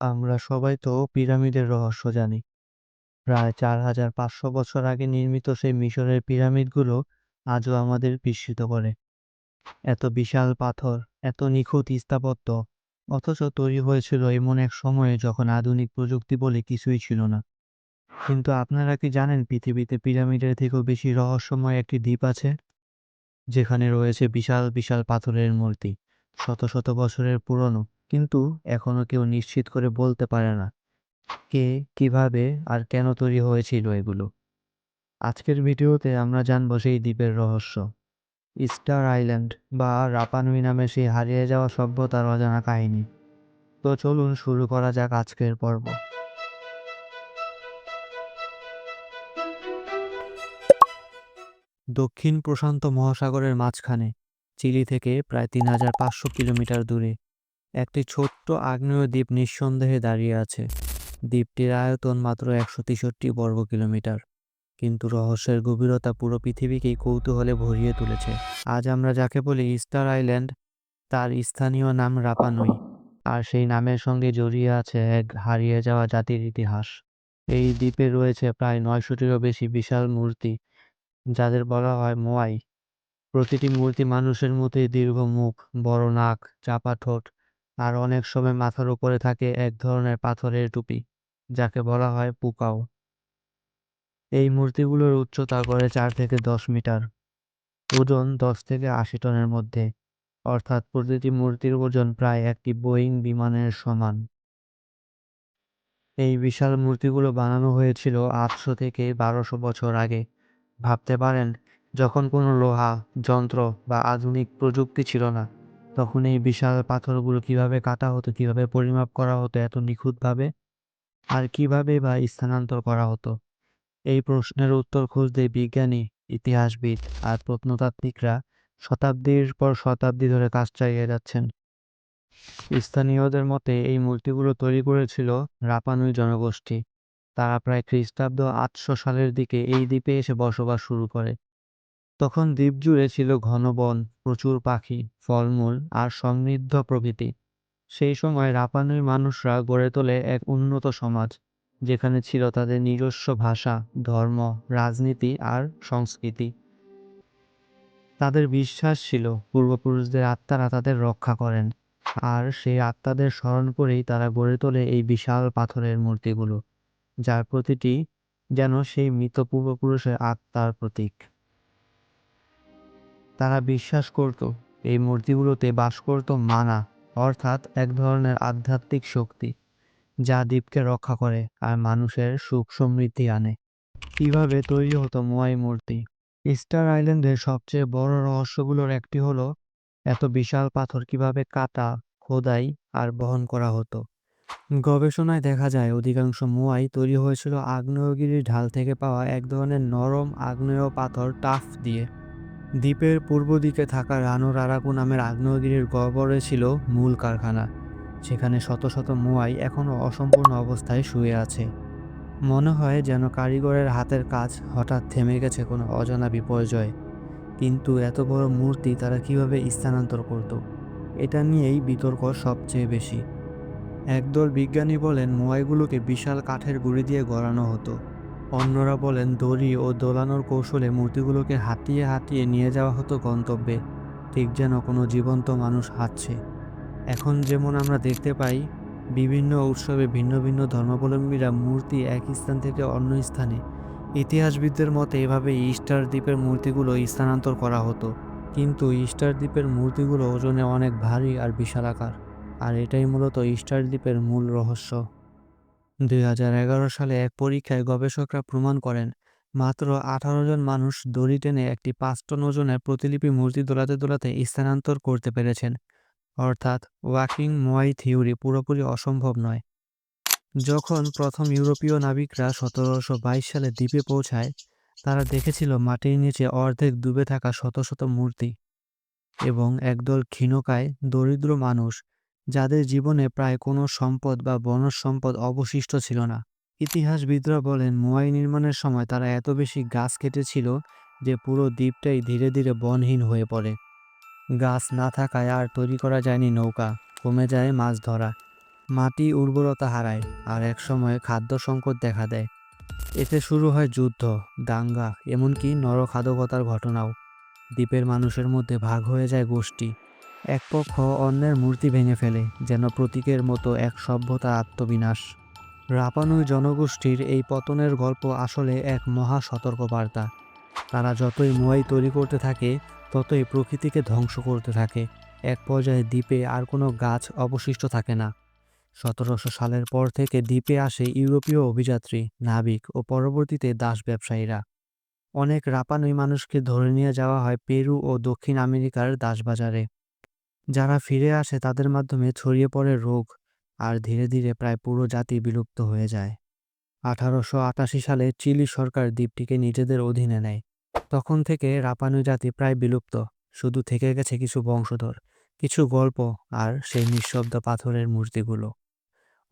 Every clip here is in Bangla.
আমরা সবাই তো পিরামিডের রহস্য জানি। প্রায় চার হাজার পাঁচশো বছর আগে নির্মিত সেই মিশরের পিরামিডগুলো আজও আমাদের বিস্মিত করে। এত বিশাল পাথর, এত নিখুঁত স্থাপত্য, অথচ তৈরি হয়েছিল এমন এক সময়ে যখন আধুনিক প্রযুক্তি বলে কিছুই ছিল না। কিন্তু আপনারা কি জানেন পৃথিবীতে পিরামিডের থেকেও বেশি রহস্যময় একটি দ্বীপ আছে? যেখানে রয়েছে বিশাল বিশাল পাথরের মূর্তি, শত শত বছরের পুরনো কিন্তু এখনও কেউ নিশ্চিত করে বলতে পারে না কে, কীভাবে আর কেন তৈরি হয়েছিল এগুলো। আজকের ভিডিওতে আমরা জানব সেই দ্বীপের রহস্য। স্টার আইল্যান্ড বা রাপানুই নামে সেই হারিয়ে যাওয়া সভ্যতার অজানা কাহিনী। তো চলুন শুরু করা যাক আজকের পর্ব। দক্ষিণ প্রশান্ত মহাসাগরের মাঝখানে, চিলি থেকে প্রায় তিন হাজার পাঁচশো কিলোমিটার দূরে। একটি ছোট্ট আগ্নেয় দ্বীপ নিঃসন্দেহে দাঁড়িয়ে আছে। দ্বীপটির আয়তন মাত্র একশো তেষট্টি বর্গ কিলোমিটার। কিন্তু রহস্যের গভীরতা পুরো পৃথিবীকেই কৌতূহলে ভরিয়ে তুলেছে। আজ আমরা যাকে বলি স্টার আইল্যান্ড, তার স্থানীয় নাম রাপানুই। আর সেই নামের সঙ্গে জড়িয়ে আছে এক হারিয়ে যাওয়া জাতির ইতিহাস। এই দ্বীপে রয়েছে প্রায় নয়শোটিরও বেশি বিশাল মূর্তি, যাদের বলা হয় মোয়াই। প্রতিটি মূর্তি মানুষের মতোই দীর্ঘ মুখ বড় নাক, চাপা ঠোঁট আর অনেক সময় মাথার উপরে থাকে এক ধরনের পাথরের টুপি, যাকে বলা হয় পুকাও। এই মূর্তিগুলোর উচ্চতা গড়ে চার থেকে দশ মিটার, ওজন দশ থেকে আশি টনের মধ্যে, অর্থাৎ প্রতিটি মূর্তির ওজন প্রায় একটি বোয়িং বিমানের সমান। এই বিশাল মূর্তিগুলো বানানো হয়েছিল আটশো থেকে বারোশো বছর আগে। ভাবতে পারেন, যখন কোনো লোহা, যন্ত্র বা আধুনিক প্রযুক্তি ছিল না তখন এই বিশাল পাথরগুলো কীভাবে কাটা হতো, কীভাবে পরিমাপ করা হতো, এত নিখুঁতভাবে? আর কীভাবে বা স্থানান্তর করা হতো? এই প্রশ্নের উত্তর খুঁজতে বিজ্ঞানী, ইতিহাসবিদ আর প্রত্নতাত্ত্বিকরা শতাব্দীর পর শতাব্দী ধরে কাজ চালিয়ে যাচ্ছেন। স্থানীয়দের মতে এই মূর্তিগুলো তৈরি করেছিল রাপানুই জনগোষ্ঠী। তারা প্রায় খ্রিস্টাব্দ আটশো সালের দিকে এই দ্বীপে এসে বসবাস শুরু করে। তখন দ্বীপ জুড়ে ছিল ঘন বন, প্রচুর পাখি, ফলমূল আর সমৃদ্ধ প্রকৃতি সেই সময় রাপানুই মানুষরা গড়ে তোলে এক উন্নত সমাজ, যেখানে ছিল তাদের নিজস্ব ভাষা, ধর্ম, রাজনীতি আর সংস্কৃতি। তাদের বিশ্বাস ছিল পূর্বপুরুষদের আত্মারা তাদের রক্ষা করেন, আর সেই আত্মাদের স্মরণ করেই তারা গড়ে তোলে এই বিশাল পাথরের মূর্তিগুলো, যার প্রতিটি যেন সেই মৃত পূর্বপুরুষের আত্মার প্রতীক। তারা বিশ্বাস করত, এই মূর্তিগুলোতে বাস করত মানা, অর্থাৎ এক ধরনের আধ্যাত্মিক শক্তি, যা দ্বীপকে রক্ষা করে আর মানুষের সুখ সমৃদ্ধি আনে। কীভাবে তৈরি হতো মোয়াই মূর্তি? স্টার আইল্যান্ডের সবচেয়ে বড় রহস্যগুলোর একটি হলো, এত বিশাল পাথর কীভাবে কাটা, খোদাই আর বহন করা হতো। গবেষণায় দেখা যায়, অধিকাংশ মোয়াই তৈরি হয়েছিল আগ্নেয়গিরির ঢাল থেকে পাওয়া এক ধরনের নরম আগ্নেয় পাথর টাফ দিয়ে। দ্বীপের পূর্ব দিকে থাকা রানো রারাকু নামের আগ্নেয়গিরির গহ্বরে ছিল মূল কারখানা সেখানে শত শত মোয়াই এখনও অসম্পূর্ণ অবস্থায় শুয়ে আছে। মনে হয় যেন কারিগরের হাতের কাজ হঠাৎ থেমে গেছে কোনো অজানা বিপর্যয়। কিন্তু এত বড় মূর্তি তারা কীভাবে স্থানান্তর করত? এটা নিয়েই বিতর্ক সবচেয়ে বেশি। একদল বিজ্ঞানী বলেন, মোয়াইগুলোকে বিশাল কাঠের গুঁড়ি দিয়ে গড়ানো হতো। অন্যরা বলেন, দড়ি ও দোলানোর কৌশলে মূর্তিগুলোকে হাতিয়ে হাতিয়ে নিয়ে যাওয়া হতো গন্তব্যে। ঠিক যেন কোনো জীবন্ত মানুষ হাঁটছে। এখন যেমন আমরা দেখতে পাই, বিভিন্ন উৎসবে ভিন্ন ভিন্ন ধর্মাবলম্বীরা মূর্তি এক স্থান থেকে অন্য স্থানে। ইতিহাসবিদদের মতে এভাবে ইস্টার দ্বীপের মূর্তিগুলো স্থানান্তর করা হতো। কিন্তু ইস্টার দ্বীপের মূর্তিগুলো ওজনে অনেক ভারী আর বিশালাকার আর এটাই মূলত ইস্টার দ্বীপের মূল রহস্য। দুই হাজার এগারো সালে এক পরীক্ষায় গবেষকরা প্রমাণ করেন, মাত্র আঠারো জন মানুষ দড়ি টেনে একটি পাঁচ টন ওজনের প্রতিলিপি মূর্তি দোলাতে দোলাতে স্থানান্তর করতে পেরেছেন। অর্থাৎ ওয়াকিং মোয়াই থিওরি পুরোপুরি অসম্ভব নয়। যখন প্রথম ইউরোপীয় নাবিকরা সতেরোশো বাইশ সালে দ্বীপে পৌঁছায়, তারা দেখেছিল মাটির নিচে অর্ধেক ডুবে থাকা শত শত মূর্তি এবং একদল ক্ষীণকায়, দরিদ্র মানুষ যাদের জীবনে প্রায় কোনো সম্পদ বা বনজ সম্পদ অবশিষ্ট ছিল না। ইতিহাসবিদরা বলেন, মোয়াই নির্মাণের সময় তারা এত বেশি গাছ কেটেছিল যে পুরো দ্বীপটাই ধীরে ধীরে বনহীন হয়ে পড়ে। গাছ না থাকায় আর তৈরি করা যায়নি নৌকা, কমে যায় মাছ ধরা, মাটি উর্বরতা হারায়, আর একসময় খাদ্য সংকট দেখা দেয়। এতে শুরু হয় যুদ্ধ, দাঙ্গা, এমনকি নরখাদকতার ঘটনাও। দ্বীপের মানুষের মধ্যে ভাগ হয়ে যায় গোষ্ঠী। এক পক্ষ অন্যের মূর্তি ভেঙে ফেলে, যেন প্রতীকের মতো এক সভ্যতা আত্মবিনাশ। রাপানুই জনগোষ্ঠীর এই পতনের গল্প আসলে এক মহা সতর্কবার্তা। তারা যতই মোয়াই তৈরি করতে থাকে, ততই প্রকৃতিকে ধ্বংস করতে থাকে। এক পর্যায়ে দ্বীপে আর কোনো গাছ অবশিষ্ট থাকে না। সতেরোশো সালের পর থেকে দ্বীপে আসে ইউরোপীয় অভিযাত্রী, নাবিক ও পরবর্তীতে দাস ব্যবসায়ীরা। অনেক রাপানুই মানুষকে ধরে নিয়ে যাওয়া হয় পেরু ও দক্ষিণ আমেরিকার দাসবাজারে। যারা ফিরে আসে তাদের মাধ্যমে ছড়িয়ে পড়ে রোগ আর ধীরে ধীরে প্রায় পুরো জাতি বিলুপ্ত হয়ে যায়। আঠারোশো আটাশি সালে চিলি সরকার দ্বীপটিকে নিজেদের অধীনে নেয়। তখন থেকে রাপানু জাতি প্রায় বিলুপ্ত। শুধু থেকে গেছে কিছু বংশধর, কিছু গল্প আর সেই নিঃশব্দ পাথরের মূর্তিগুলো।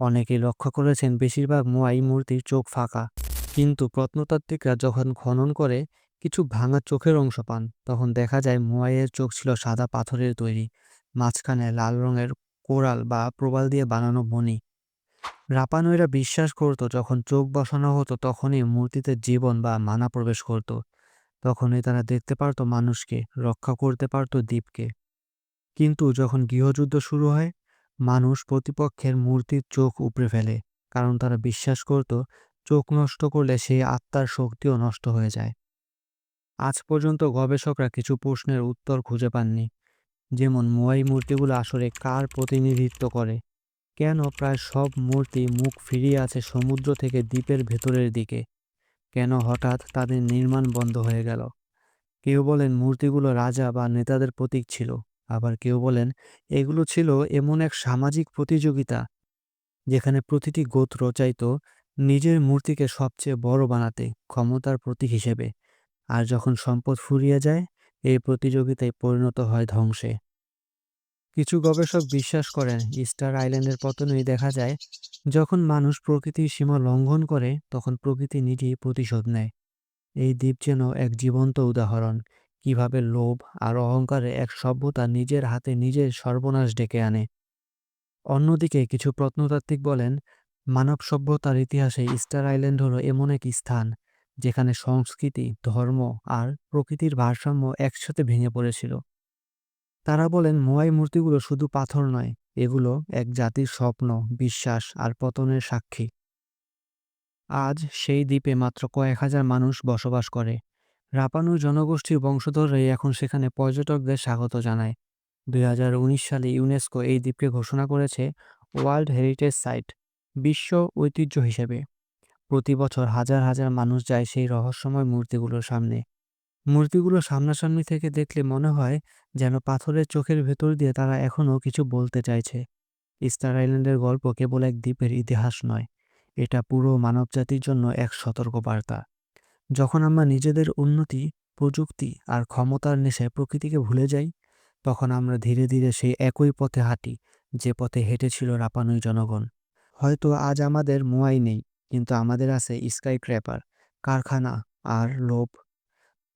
অনেকে লক্ষ্য করেছেন বেশিরভাগ মোয়াই মূর্তির চোখ ফাঁকা। কিন্তু প্রত্নতাত্ত্বিকরা যখন খনন করে কিছু ভাঙা চোখের অংশ পান, তখন দেখা যায় মোয়াইয়ের চোখ ছিল সাদা পাথরের তৈরি। মাঝখানে লাল রঙের কোরাল বা প্রবাল দিয়ে বানানো মণি রাপানুইরা বিশ্বাস করত, যখন চোখ বসানো হতো, তখনই মূর্তিতে জীবন বা মানা প্রবেশ করত। তখনই তারা দেখতে পারত মানুষকে, রক্ষা করতে পারত দ্বীপকে। কিন্তু যখন গৃহযুদ্ধ শুরু হয়, মানুষ প্রতিপক্ষের মূর্তির চোখ উপড়ে ফেলে, কারণ তারা বিশ্বাস করত, চোখ নষ্ট করলে সেই আত্মার শক্তিও নষ্ট হয়ে যায়। আজ পর্যন্ত গবেষকরা কিছু প্রশ্নের উত্তর খুঁজে পাননি। যেমন মোয়াই মূর্তিগুলো আসলে কার প্রতিনিধিত্ব করে? কেন প্রায় সব মূর্তি মুখ ফিরিয়ে আছে সমুদ্র থেকে দ্বীপের ভেতরের দিকে? কেন হঠাৎ তাদের নির্মাণ বন্ধ হয়ে গেল? কেউ বলেন মূর্তিগুলো রাজা বা নেতাদের প্রতীক ছিল, আবার কেউ বলেন এগুলো ছিল এমন এক সামাজিক প্রতিযোগিতা যেখানে প্রতিটি গোত্র চাইত নিজের মূর্তিকে সবচেয়ে বড় বানাতে ক্ষমতার প্রতীক হিসেবে। আর যখন সম্পদ ফুরিয়ে যায় এই প্রতিযোগিতায় পরিণত হয় ধ্বংসে। কিছু গবেষক বিশ্বাস করেন ইস্টার আইল্যান্ডের পতনেই দেখা যায়, যখন মানুষ প্রকৃতির সীমা লঙ্ঘন করে, তখন প্রকৃতি নিজেই প্রতিশোধ নেয়। এই দ্বীপ যেন এক জীবন্ত উদাহরণ, কীভাবে লোভ আর অহংকারে এক সভ্যতা নিজের হাতে নিজের সর্বনাশ ডেকে আনে। অন্যদিকে কিছু প্রত্নতাত্ত্বিক বলেন, মানব সভ্যতার ইতিহাসে ইস্টার আইল্যান্ড হলো এমন এক স্থান যেখানে সংস্কৃতি, ধর্ম আর প্রকৃতির ভারসাম্য একসাথে ভেঙে পড়েছিল। তারা বলেন, মোয়াই মূর্তিগুলো শুধু পাথর নয়, এগুলো এক জাতির স্বপ্ন, বিশ্বাস আর পতনের সাক্ষী। আজ সেই দ্বীপে মাত্র কয়েক হাজার মানুষ বসবাস করে। রাপানু জনগোষ্ঠীর বংশধররাই এখন সেখানে পর্যটকদের স্বাগত জানায়। দুই হাজার উনিশ সালে ইউনেস্কো এই দ্বীপকে ঘোষণা করেছে ওয়ার্ল্ড হেরিটেজ সাইট, বিশ্ব ঐতিহ্য হিসেবে। প্রতি বছর হাজার হাজার মানুষ যায় সেই রহস্যময় মূর্তিগুলোর সামনে। মূর্তিগুলো সামনাসামনি থেকে দেখলে মনে হয় যেন পাথরের চোখের ভেতর দিয়ে তারা এখনও কিছু বলতে চাইছে। স্টার আইল্যান্ডের গল্প কেবল এক দ্বীপের ইতিহাস নয়, এটা পুরো মানবজাতির জন্য এক সতর্কবার্তা। যখন আমরা নিজেদের উন্নতি, প্রযুক্তি আর ক্ষমতার নেশায় প্রকৃতিকে ভুলে যাই, তখন আমরা ধীরে ধীরে সেই একই পথে হাঁটি, যে পথে হেঁটেছিল রাপানুই জনগণ। হয়তো আজ আমাদের মোয়াই নেই কিন্তু আমাদের আছে স্কাই ক্র্যাপার কারখানা আর লোভ।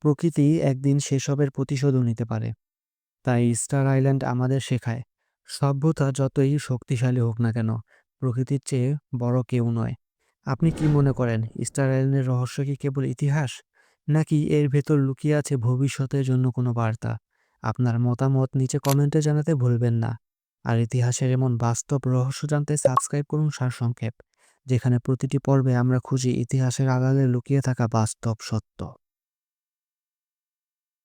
প্রকৃতি একদিন সেসবের প্রতিশোধও নিতে পারে। তাই স্টার আইল্যান্ড আমাদের শেখায়, সভ্যতা যতই শক্তিশালী হোক না কেন, প্রকৃতির চেয়ে বড় কেউ নয়। আপনি কি মনে করেন স্টার আইল্যান্ডের রহস্য কি কেবল ইতিহাস? নাকি এর ভেতর লুকিয়ে আছে ভবিষ্যতের জন্য কোনো বার্তা? আপনার মতামত নিচে কমেন্টে জানাতে ভুলবেন না। আর ইতিহাসের এমন বাস্তব রহস্য জানতে সাবস্ক্রাইব করুন সারসংক্ষেপ। যেখানে প্রতিটি পর্বে আমরা খুঁজি ইতিহাসের আড়ালে লুকিয়ে থাকা বাস্তব সত্য।